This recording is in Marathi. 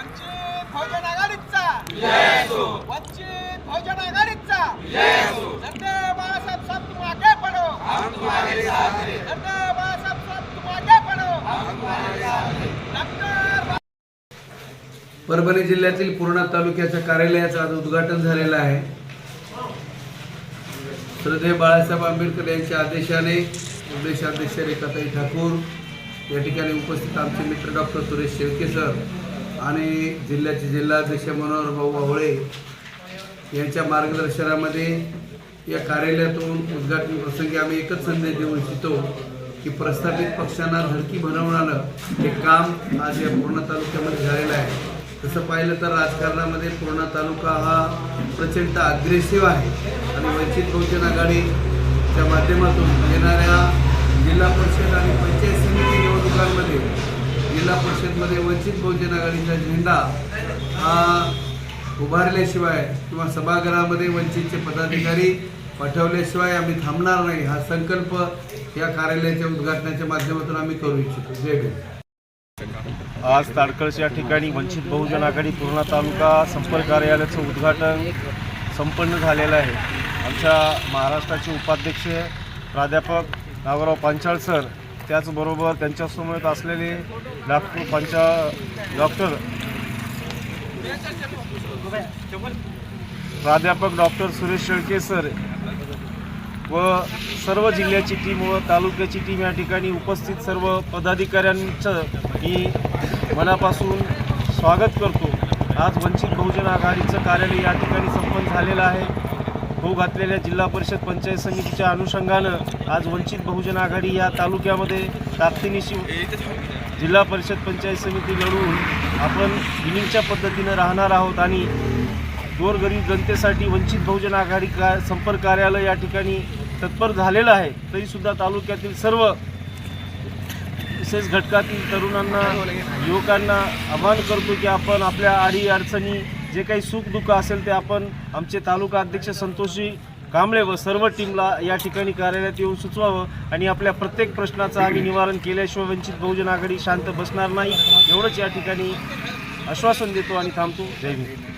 वंचित बहुजन आघाडीचा. वंचित बहुजन आघाडीचा. सरदार बाळासाहेब साहब तुम आगे बढ़ो सरदार बाळासाहेब साहब तुम आगे बढ़ो डॉक्टर परभणी जिल्ह्यातील पूर्णा तालुक्याच्या कार्यालयाचं आज उद्घाटन झालेलं आहे. श्रद्धेय बाळासाहेब आंबेडकर यांच्या आदेशाने प्रदेशाध्यक्ष रेखाताई ठाकूर या ठिकाणी उपस्थित आमचे मित्र डॉक्टर सुरेश शेळके सर आणि जिल्ह्याचे जिल्हाध्यक्ष मनोहर भाऊ आवळे यांच्या मार्गदर्शनामध्ये या कार्यालयातून उद्घाटन प्रसंगी आम्ही एकच संदेश देऊ इच्छितो की प्रस्थापित पक्षांना धडकी बनवणारं हे काम आज या पूर्णा तालुक्यामध्ये झालेलं आहे. तसं पाहिलं तर राजकारणामध्ये पूर्णा तालुका हा प्रचंड अग्रेसिव्ह आहे आणि वंचित बहुजन आघाडीच्या माध्यमातून येणाऱ्या जिल्हा परिषद आणि पंचायत समिती निवडणुकांमध्ये जिल्हा परिषदमध्ये वंचित बहुजन आघाडीचा झेंडा हा उभारल्याशिवाय किंवा सभागृहामध्ये वंचितचे पदाधिकारी पाठवल्याशिवाय आम्ही थांबणार नाही. हा संकल्प या कार्यालयाच्या उद्घाटनाच्या माध्यमातून आम्ही करू इच्छितो. जय भीम. आज ताडकळस या ठिकाणी वंचित बहुजन आघाडी पूर्णा तालुका संपर्क कार्यालयाचं उद्घाटन संपन्न झालेलं आहे. आमच्या महाराष्ट्राचे उपाध्यक्ष प्राध्यापक नागराव पांचाळ सर त्याचबरोबर त्यांच्यासमोर असलेले डॉक्टर पंचा डॉक्टर प्राध्यापक डॉक्टर सुरेश शेळके सर व सर्व जिल्ह्याची टीम व तालुक्याची टीम या ठिकाणी उपस्थित सर्व पदाधिकाऱ्यांचं मी मनापासून स्वागत करतो. आज वंचित बहुजन आघाडीचं कार्यालय या ठिकाणी संपन्न झालेलं आहे. होऊ घातलेल्या जिल्हा परिषद पंचायत समितीच्या अनुषंगानं आज वंचित बहुजन आघाडी या तालुक्यामध्ये ताकदीनिशी जिल्हा परिषद पंचायत समिती लढवून आपण बिलिंगच्या पद्धतीनं राहणार आहोत आणि गोरगरीब जनतेसाठी वंचित बहुजन आघाडी का संपर्क कार्यालय या ठिकाणी तत्पर झालेलं आहे. तरीसुद्धा तालुक्यातील सर्व विशेष घटकातील तरुणांना युवकांना आवाहन करतो की आपण आपल्या आडी अडचणी जे काही सुख दुःख असेल ते आपण आमचे तालुका अध्यक्ष संतोषी कांबळे व सर्व टीमला या ठिकाणी कार्यालयात येऊन सुचवावं आणि आपल्या प्रत्येक प्रश्नाचं आम्ही निवारण केल्याशिवाय वंचित बहुजन आघाडी शांत बसणार नाही. एवढंच या ठिकाणी आश्वासन देतो आणि थांबतो. जय भीम